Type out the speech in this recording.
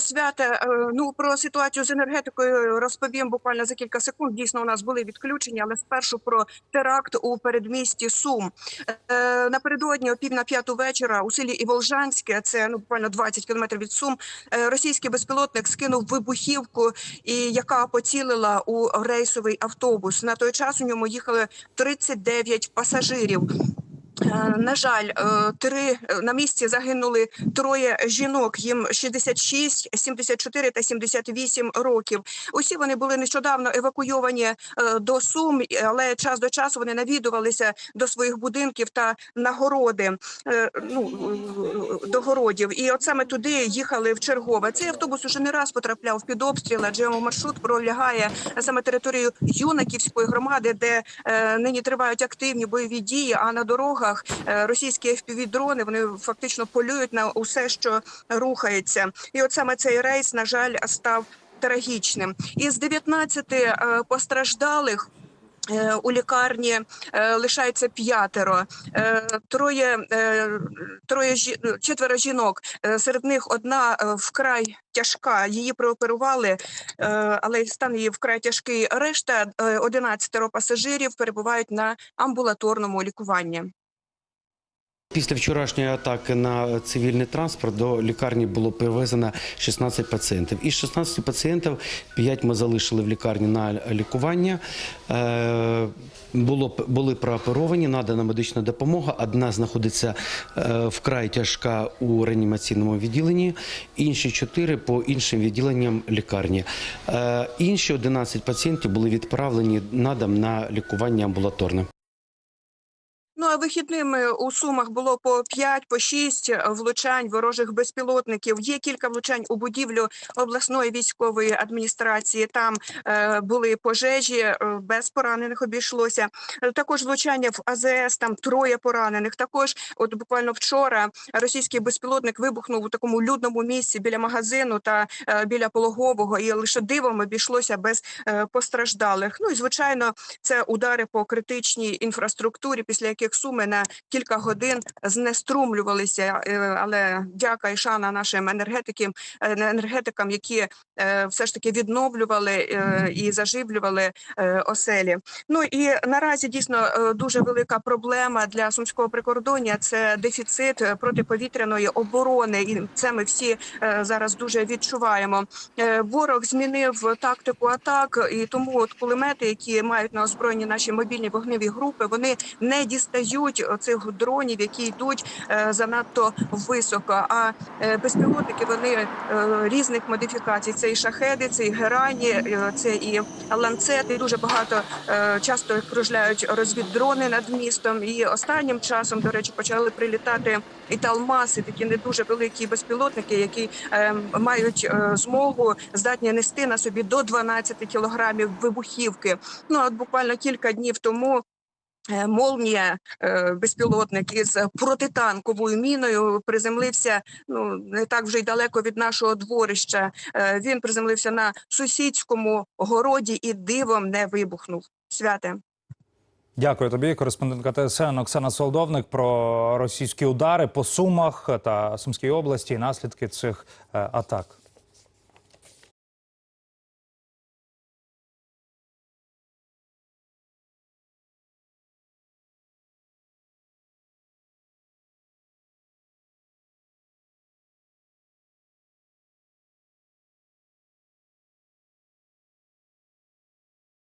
Свята, е, ну про ситуацію з енергетикою розповім буквально за кілька секунд. Дійсно, у нас були відключення, але спершу про теракт у передмісті Сум. Е, Напередодні о пів на п'яту вечора у селі Іволжанське, це ну буквально 20 кілометрів від Сум. е, Російський безпілотник скинув вибухівку, яка поцілила у рейсовий автобус. На той час у ньому їхали 39 пасажирів. Е, На жаль, е, три е, на місці загинули троє жінок. Їм 66, 74 та 78 років. Усі вони були нещодавно евакуйовані до Сум, але час до часу вони навідувалися до своїх будинків та нагороди ну до городів. І от саме туди їхали в чергове. Цей автобус уже не раз потрапляв під обстріл, адже його маршрут пролягає саме територію юнаківської громади, де нині тривають активні бойові дії. А на дорогах е, російські FPV-дрони вони фактично полюють на усе, що рухається. І от саме цей рейс, на жаль, став трагічним. Із 19 е, постраждалих. е, У лікарні лишається п'ятеро, троє, троє жі- четверо жінок. Серед них одна вкрай тяжка. Її прооперували, але стан її вкрай тяжкий. Решта е, 11 пасажирів перебувають на амбулаторному лікуванні. Після вчорашньої атаки на цивільний транспорт до лікарні було перевезено 16 пацієнтів. Із 16 пацієнтів 5 ми залишили в лікарні на лікування. Е, Було, були прооперовані, надана медична допомога. Одна знаходиться е, вкрай тяжка у реанімаційному відділенні, інші 4 по іншим відділенням лікарні. Е, Інші 11 пацієнтів були відправлені на дом на лікування амбулаторне. А вихідними у сумах було по 5, по 6 влучань ворожих безпілотників. Є кілька влучань у будівлю обласної військової адміністрації. Там е, були пожежі, е, без поранених обійшлося. Е, Також влучання в АЗС. Там троє поранених. Також, от буквально вчора, російський безпілотник вибухнув у такому людному місці біля магазину та е, біля пологового, і лише дивом обійшлося без е, постраждалих. Ну і звичайно, це удари по критичній інфраструктурі, після яких суми на кілька годин знеструмлювалися. Е, Але дяка і шана нашим енергетикам, е, енергетикам, які е, все ж таки відновлювали і заживлювали оселі. Ну і наразі дійсно дуже велика проблема для сумського прикордоння це дефіцит протиповітряної оборони, і це ми всі зараз дуже відчуваємо. Ворог змінив тактику атак, і тому от кулемети, які мають на озброєнні наші мобільні вогневі групи, вони не дістають цих дронів, які йдуть е, занадто високо. А е, безпілотники вони е, різних модифікацій. Це і шахеди, це і герані, це і ланцети. Дуже багато часто кружляють розвіддрони над містом. І останнім часом, до речі, почали прилітати і талмаси, такі не дуже великі безпілотники, які мають змогу здатні нести на собі до 12 кілограмів вибухівки. Ну от буквально кілька днів тому. Е, Молнія е, безпілотник із протитанковою міною приземлився ну не так вже й далеко від нашого дворища. Е, Він приземлився на сусідському городі і дивом не вибухнув. Святе. Дякую тобі, кореспондентка ТСН Оксана Солдовник про російські удари по Сумах та Сумській області і наслідки цих атак.